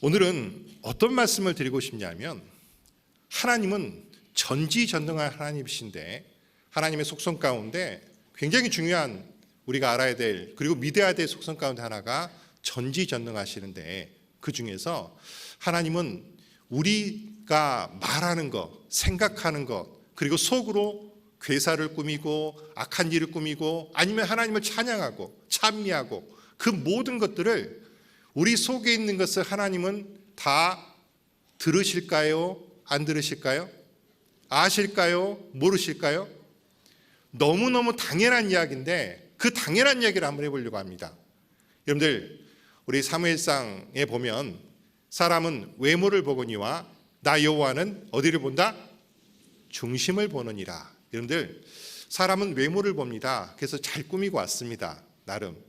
오늘은 어떤 말씀을 드리고 싶냐면 하나님은 전지전능한 하나님이신데 하나님의 속성 가운데 굉장히 중요한 우리가 알아야 될 그리고 믿어야 될 속성 가운데 하나가 전지전능하시는데 그 중에서 하나님은 우리가 말하는 것, 생각하는 것, 그리고 속으로 괴사를 꾸미고 악한 일을 꾸미고 아니면 하나님을 찬양하고 찬미하고 그 모든 것들을 우리 속에 있는 것을 하나님은 다 들으실까요? 안 들으실까요? 아실까요? 모르실까요? 너무너무 당연한 이야기인데 그 당연한 이야기를 한번 해보려고 합니다. 여러분들 우리 사무엘상에 보면 사람은 외모를 보거니와 나 여호와는 어디를 본다? 중심을 보느니라. 여러분들 사람은 외모를 봅니다. 그래서 잘 꾸미고 왔습니다. 나름.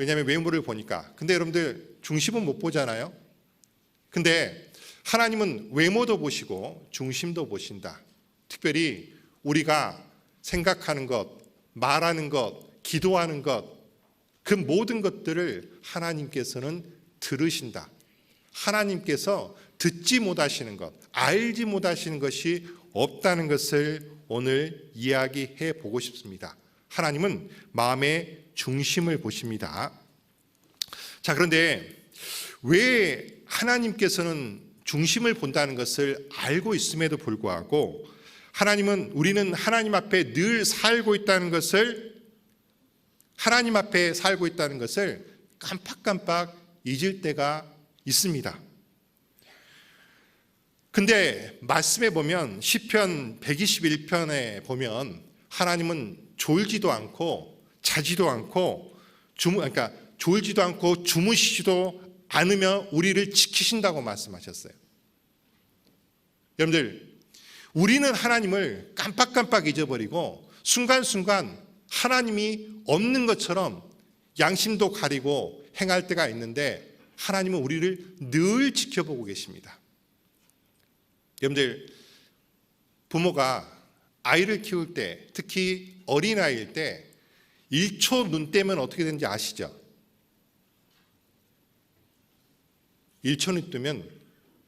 왜냐하면 외모를 보니까. 근데 여러분들 중심은 못 보잖아요. 근데 하나님은 외모도 보시고 중심도 보신다. 특별히 우리가 생각하는 것, 말하는 것, 기도하는 것, 그 모든 것들을 하나님께서는 들으신다. 하나님께서 듣지 못하시는 것, 알지 못하시는 것이 없다는 것을 오늘 이야기해 보고 싶습니다. 하나님은 마음의 중심을 보십니다. 자, 그런데 왜 하나님께서는 중심을 본다는 것을 알고 있음에도 불구하고 하나님은 우리는 하나님 앞에 늘 살고 있다는 것을 하나님 앞에 살고 있다는 것을 깜빡깜빡 잊을 때가 있습니다. 근데 말씀에 보면 시편 121편에 보면 하나님은 졸지도 않고 자지도 않고 주무 그러니까 졸지도 않고 주무시지도 않으며 우리를 지키신다고 말씀하셨어요. 여러분들 우리는 하나님을 깜빡깜빡 잊어버리고 순간순간 하나님이 없는 것처럼 양심도 가리고 행할 때가 있는데 하나님은 우리를 늘 지켜보고 계십니다. 여러분들 부모가 아이를 키울 때 특히 어린아이일 때 1초 눈 떼면 어떻게 되는지 아시죠? 1초 눈 뜨면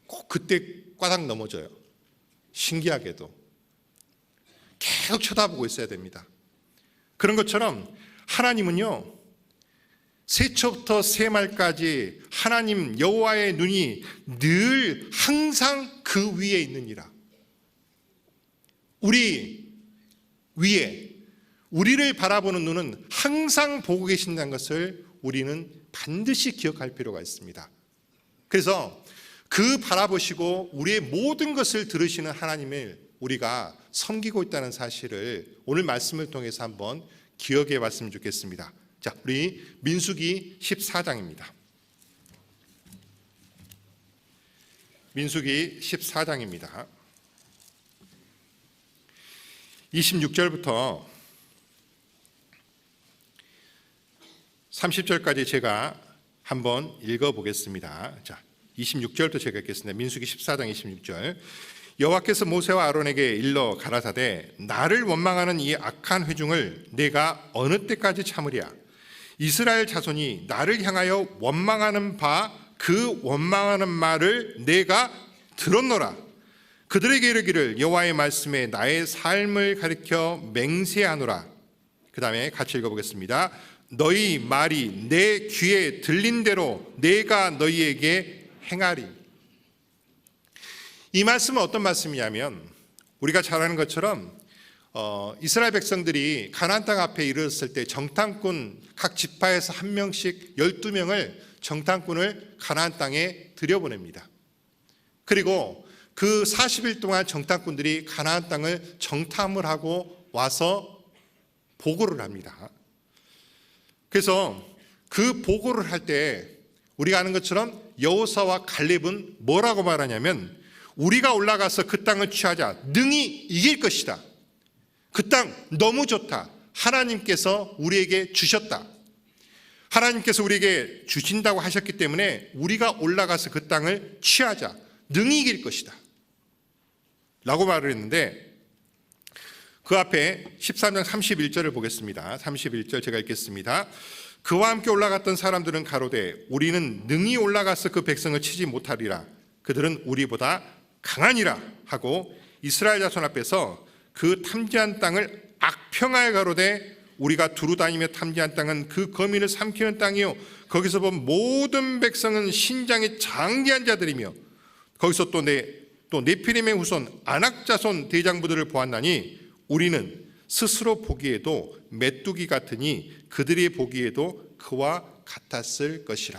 꼭 그때 꽈당 넘어져요. 신기하게도 계속 쳐다보고 있어야 됩니다. 그런 것처럼 하나님은요 세초부터 세말까지 하나님 여호와의 눈이 늘 항상 그 위에 있느니라. 우리 위에 우리를 바라보는 눈은 항상 보고 계신다는 것을 우리는 반드시 기억할 필요가 있습니다. 그래서 그 바라보시고 우리의 모든 것을 들으시는 하나님을 우리가 섬기고 있다는 사실을 오늘 말씀을 통해서 한번 기억해 봤으면 좋겠습니다. 자, 우리 민수기 14장입니다. 민수기 14장입니다. 26절부터 30절까지 제가 한번 읽어 보겠습니다. 자, 26절도 제가 읽겠습니다. 민수기 14장 26절. 여호와께서 모세와 아론에게 일러 가라사대 나를 원망하는 이 악한 회중을 내가 어느 때까지 참으랴 이스라엘 자손이 나를 향하여 원망하는 바 그 원망하는 말을 내가 들었노라 그들에게 이르기를 여호와의 말씀에 나의 삶을 가리켜 맹세하노라 그 다음에 같이 읽어보겠습니다 너희 말이 내 귀에 들린 대로 내가 너희에게 행하리 이 말씀은 어떤 말씀이냐면 우리가 잘 아는 것처럼 어, 이스라엘 백성들이 가나안 땅 앞에 이르렀을 때 정탐꾼 각 지파에서 한 명씩 12명을 정탐꾼을 가나안 땅에 들여보냅니다. 그리고 그 40일 동안 정탐꾼들이 가나안 땅을 정탐을 하고 와서 보고를 합니다. 그래서 그 보고를 할 때 우리가 아는 것처럼 여호사와 갈렙은 뭐라고 말하냐면 우리가 올라가서 그 땅을 취하자 능히 이길 것이다. 그 땅 너무 좋다. 하나님께서 우리에게 주셨다. 하나님께서 우리에게 주신다고 하셨기 때문에 우리가 올라가서 그 땅을 취하자. 능히 이길 것이다. 라고 말을 했는데 그 앞에 13장 31절을 보겠습니다. 31절 제가 읽겠습니다. 그와 함께 올라갔던 사람들은 가로되 우리는 능히 올라가서 그 백성을 치지 못하리라 그들은 우리보다 강하니라 하고 이스라엘 자손 앞에서 그 탐지한 땅을 악평하여 가로되 우리가 두루 다니며 탐지한 땅은 그 거민을 삼키는 땅이요 거기서 본 모든 백성은 신장이 장기한 자들이며 거기서 또 내 또 네피림의 후손 아낙 자손 대장부들을 보았나니 우리는 스스로 보기에도 메뚜기 같으니 그들이 보기에도 그와 같았을 것이라.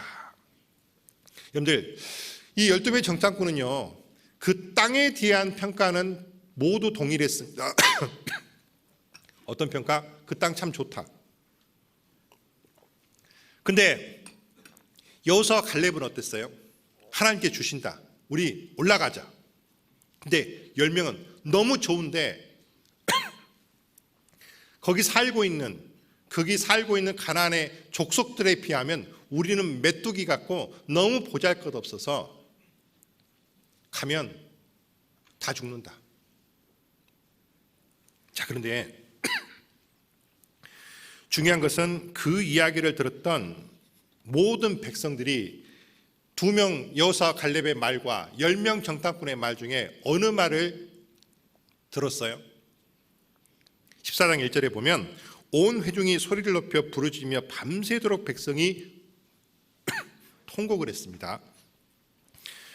여러분들 이 열두 배 정탐꾼은요 그 땅에 대한 평가는 모두 동일했습니다. 어떤 평가? 그 땅 참 좋다. 근데 여호수아 갈렙은 어땠어요? 하나님께 주신다. 우리 올라가자. 근데 열 명은 너무 좋은데 거기 살고 있는 거기 살고 있는 가나안의 족속들에 비하면 우리는 메뚜기 같고 너무 보잘것없어서 가면 다 죽는다. 자, 그런데 중요한 것은 그 이야기를 들었던 모든 백성들이 두 명 여호사 갈렙의 말과 열 명 정탐꾼의 말 중에 어느 말을 들었어요? 14장 1절에 보면 온 회중이 소리를 높여 부르짖으며 밤새도록 백성이 통곡을 했습니다.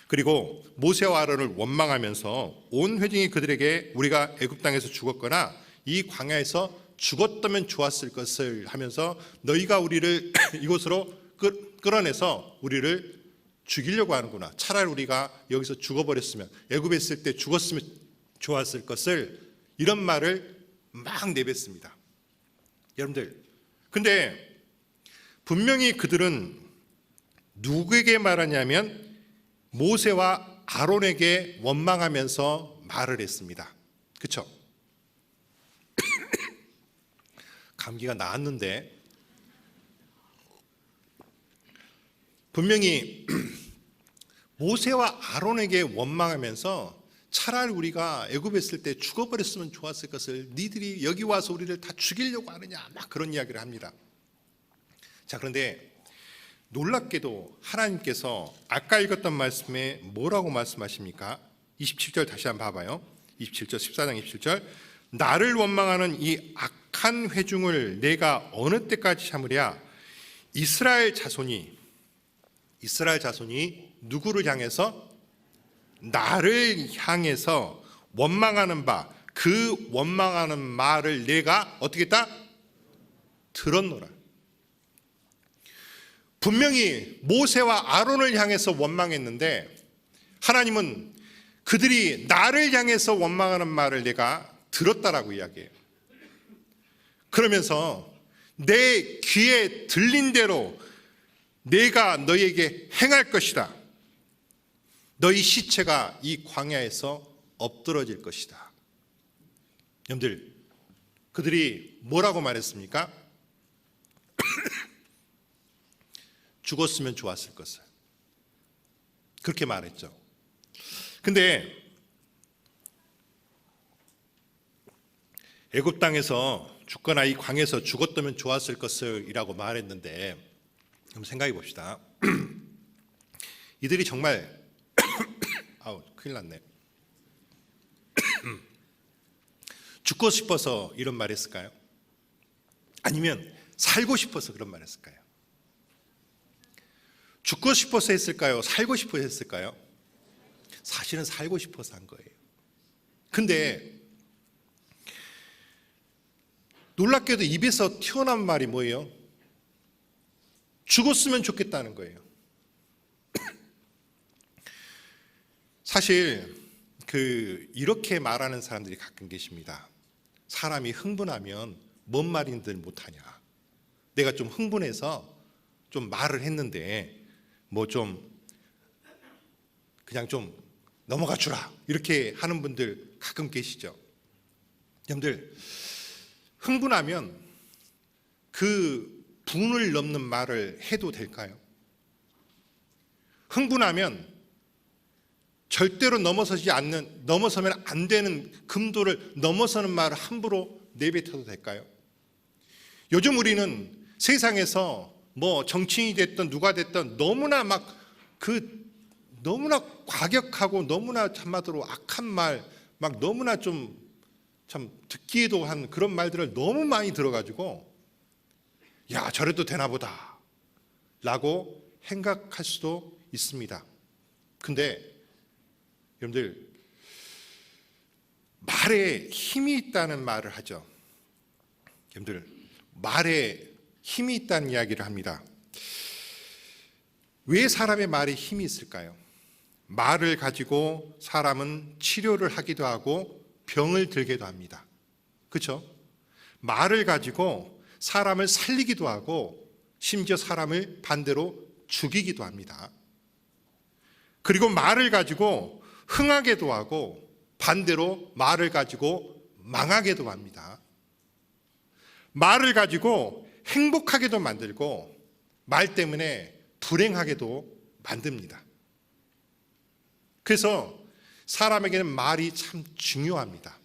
그리고 모세와 아론을 원망하면서 온 회중이 그들에게 우리가 애굽 땅에서 죽었거나 이 광야에서 죽었다면 좋았을 것을 하면서 너희가 우리를 이곳으로 끌- 끌어내서 우리를 죽이려고 하는구나. 차라리 우리가 여기서 죽어버렸으면 애굽에 있을 때 죽었으면 좋았을 것을 이런 말을 막 내뱉습니다. 여러분들, 근데 분명히 그들은 누구에게 말하냐면 모세와 아론에게 원망하면서 말을 했습니다. 그렇죠? 감기가 나았는데 분명히 모세와 아론에게 원망하면서 차라리 우리가 애굽에 있을 때 죽어버렸으면 좋았을 것을 니들이 여기 와서 우리를 다 죽이려고 하느냐 막 그런 이야기를 합니다. 자 그런데 놀랍게도 하나님께서 아까 읽었던 말씀에 뭐라고 말씀하십니까? 27절 다시 한번 봐봐요. 27절 14장 27절 나를 원망하는 이 악한 회중을 내가 어느 때까지 참으랴 이스라엘 자손이 이스라엘 자손이 누구를 향해서 나를 향해서 원망하는 바 그 원망하는 말을 내가 어떻게 했다? 들었노라. 분명히 모세와 아론을 향해서 원망했는데 하나님은 그들이 나를 향해서 원망하는 말을 내가 들었다라고 이야기해요. 그러면서 내 귀에 들린 대로 내가 너희에게 행할 것이다. 너희 시체가 이 광야에서 엎드러질 것이다. 여러분들, 그들이 뭐라고 말했습니까? 죽었으면 좋았을 것을. 그렇게 말했죠. 근데 애굽 땅에서 죽거나 이 광에서 죽었다면 좋았을 것을이라고 말했는데 한번 생각해 봅시다. 이들이 정말 아우 큰일 났네. 죽고 싶어서 이런 말 했을까요? 아니면 살고 싶어서 그런 말 했을까요? 죽고 싶어서 했을까요? 살고 싶어서 했을까요? 사실은 살고 싶어서 한 거예요. 근데 놀랍게도 입에서 튀어나온 말이 뭐예요? 죽었으면 좋겠다는 거예요. 사실 그 이렇게 말하는 사람들이 가끔 계십니다. 사람이 흥분하면 뭔 말인들 못하냐. 내가 좀 흥분해서 좀 말을 했는데 뭐 좀 그냥 좀 넘어가 주라 이렇게 하는 분들 가끔 계시죠. 여러분들 흥분하면 그 분을 넘는 말을 해도 될까요? 흥분하면 절대로 넘어서지 않는 넘어서면 안 되는 금도를 넘어서는 말을 함부로 내뱉어도 될까요? 요즘 우리는 세상에서 뭐 정치인이 됐든 누가 됐든 너무나 막 그 너무나 과격하고 너무나 참마디로 악한 말 막 너무나 좀 참 듣기에도 한 그런 말들을 너무 많이 들어가지고 야 저래도 되나 보다 라고 생각할 수도 있습니다. 근데 여러분들 말에 힘이 있다는 말을 하죠. 여러분들 말에 힘이 있다는 이야기를 합니다. 왜 사람의 말에 힘이 있을까요? 말을 가지고 사람은 치료를 하기도 하고 병을 들게도 합니다. 그렇죠? 말을 가지고 사람을 살리기도 하고 심지어 사람을 반대로 죽이기도 합니다. 그리고 말을 가지고 흥하게도 하고 반대로 말을 가지고 망하게도 합니다. 말을 가지고 행복하게도 만들고 말 때문에 불행하게도 만듭니다. 그래서 사람에게는 말이 참 중요합니다.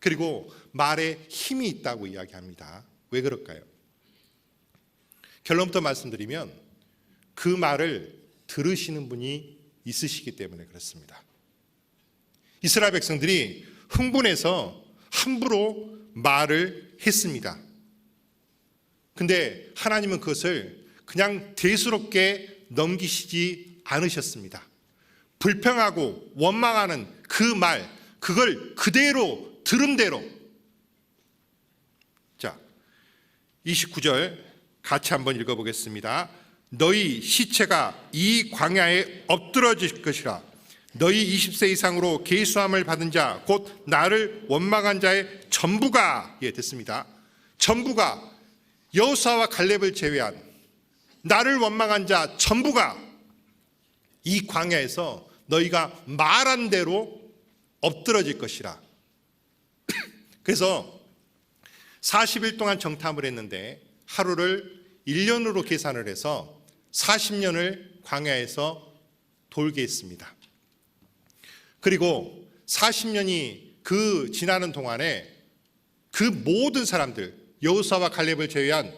그리고 말에 힘이 있다고 이야기합니다. 왜 그럴까요? 결론부터 말씀드리면 그 말을 들으시는 분이 있으시기 때문에 그렇습니다. 이스라엘 백성들이 흥분해서 함부로 말을 했습니다. 근데 하나님은 그것을 그냥 대수롭게 넘기시지 않으셨습니다. 불평하고 원망하는 그 말, 그걸 그대로 들은 대로. 자, 29절 같이 한번 읽어보겠습니다. 너희 시체가 이 광야에 엎드러질 것이라. 너희 20세 이상으로 계수함을 받은 자, 곧 나를 원망한 자의 전부가 예 됐습니다. 전부가 여호사와 갈렙을 제외한 나를 원망한 자 전부가 이 광야에서 너희가 말한 대로 엎드러질 것이라. 그래서 40일 동안 정탐을 했는데 하루를 1년으로 계산을 해서 40년을 광야에서 돌게 했습니다. 그리고 40년이 그 지나는 동안에 그 모든 사람들 여호사와 갈렙을 제외한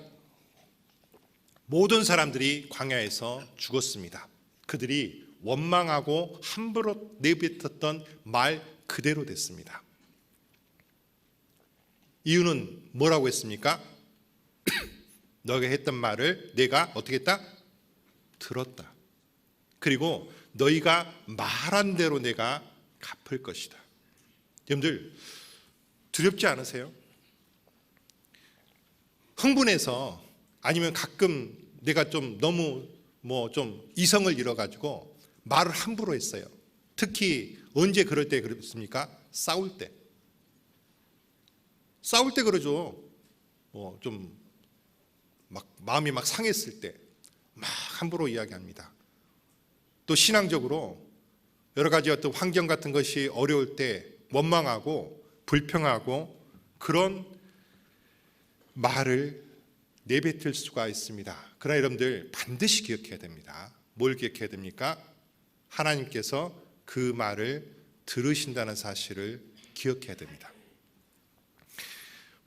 모든 사람들이 광야에서 죽었습니다. 그들이 원망하고 함부로 내뱉었던 말 그대로 됐습니다. 이유는 뭐라고 했습니까? 너가 했던 말을 내가 어떻게 했다? 들었다. 그리고 너희가 말한 대로 내가 갚을 것이다. 여러분들 두렵지 않으세요? 흥분해서 아니면 가끔 내가 좀 너무 뭐 좀 이성을 잃어가지고 말을 함부로 했어요. 특히 언제 그럴 때 그렇습니까? 싸울 때. 싸울 때 그러죠. 뭐 좀 막 마음이 막 상했을 때 막 함부로 이야기합니다. 또 신앙적으로 여러 가지 어떤 환경 같은 것이 어려울 때 원망하고 불평하고 그런 말을 내뱉을 수가 있습니다. 그러나 여러분들 반드시 기억해야 됩니다. 뭘 기억해야 됩니까? 하나님께서 그 말을 들으신다는 사실을 기억해야 됩니다.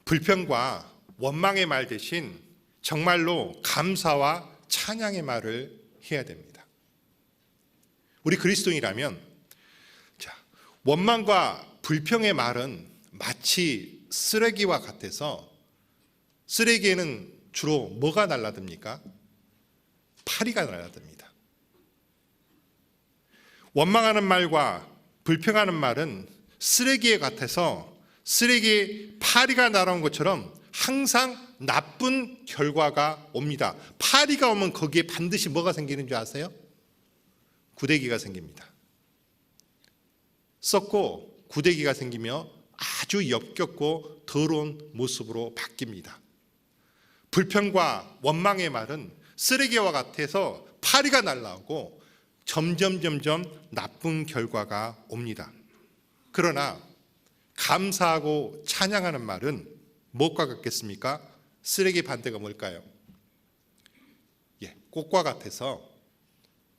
불평과 원망의 말 대신 정말로 감사와 찬양의 말을 해야 됩니다. 우리 그리스도인이라면 자, 원망과 불평의 말은 마치 쓰레기와 같아서 쓰레기에는 주로 뭐가 날라듭니까? 파리가 날라듭니다. 원망하는 말과 불평하는 말은 쓰레기에 같아서 쓰레기에 파리가 날아온 것처럼 항상 나쁜 결과가 옵니다. 파리가 오면 거기에 반드시 뭐가 생기는 줄 아세요? 구데기가 생깁니다. 썩고 구데기가 생기며 아주 역겹고 더러운 모습으로 바뀝니다. 불평과 원망의 말은 쓰레기와 같아서 파리가 날라오고 점점 점점 나쁜 결과가 옵니다. 그러나 감사하고 찬양하는 말은 무엇과 같겠습니까? 쓰레기 반대가 뭘까요? 예, 꽃과 같아서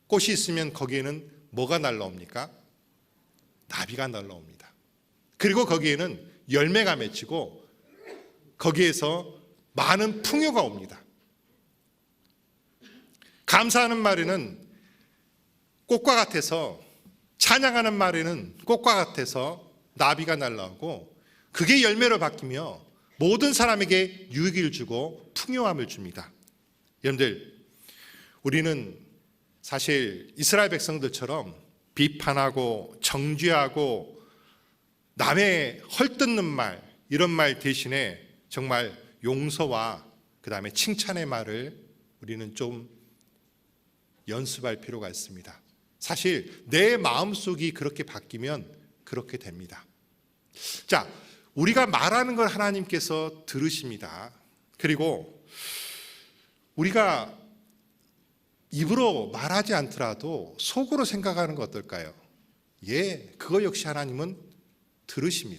꽃이 있으면 거기에는 뭐가 날라옵니까? 나비가 날라옵니다. 그리고 거기에는 열매가 맺히고 거기에서 많은 풍요가 옵니다. 감사하는 말에는 꽃과 같아서 찬양하는 말에는 꽃과 같아서 나비가 날라오고 그게 열매로 바뀌며 모든 사람에게 유익을 주고 풍요함을 줍니다. 여러분들 우리는 사실 이스라엘 백성들처럼 비판하고 정죄하고 남의 헐뜯는 말 이런 말 대신에 정말 용서와 그 다음에 칭찬의 말을 우리는 좀 연습할 필요가 있습니다. 사실 내 마음속이 그렇게 바뀌면 그렇게 됩니다. 자, 우리가 말하는 걸 하나님께서 들으십니다. 그리고 우리가 입으로 말하지 않더라도 속으로 생각하는 거 어떨까요? 예, 그거 역시 하나님은 들으십니다.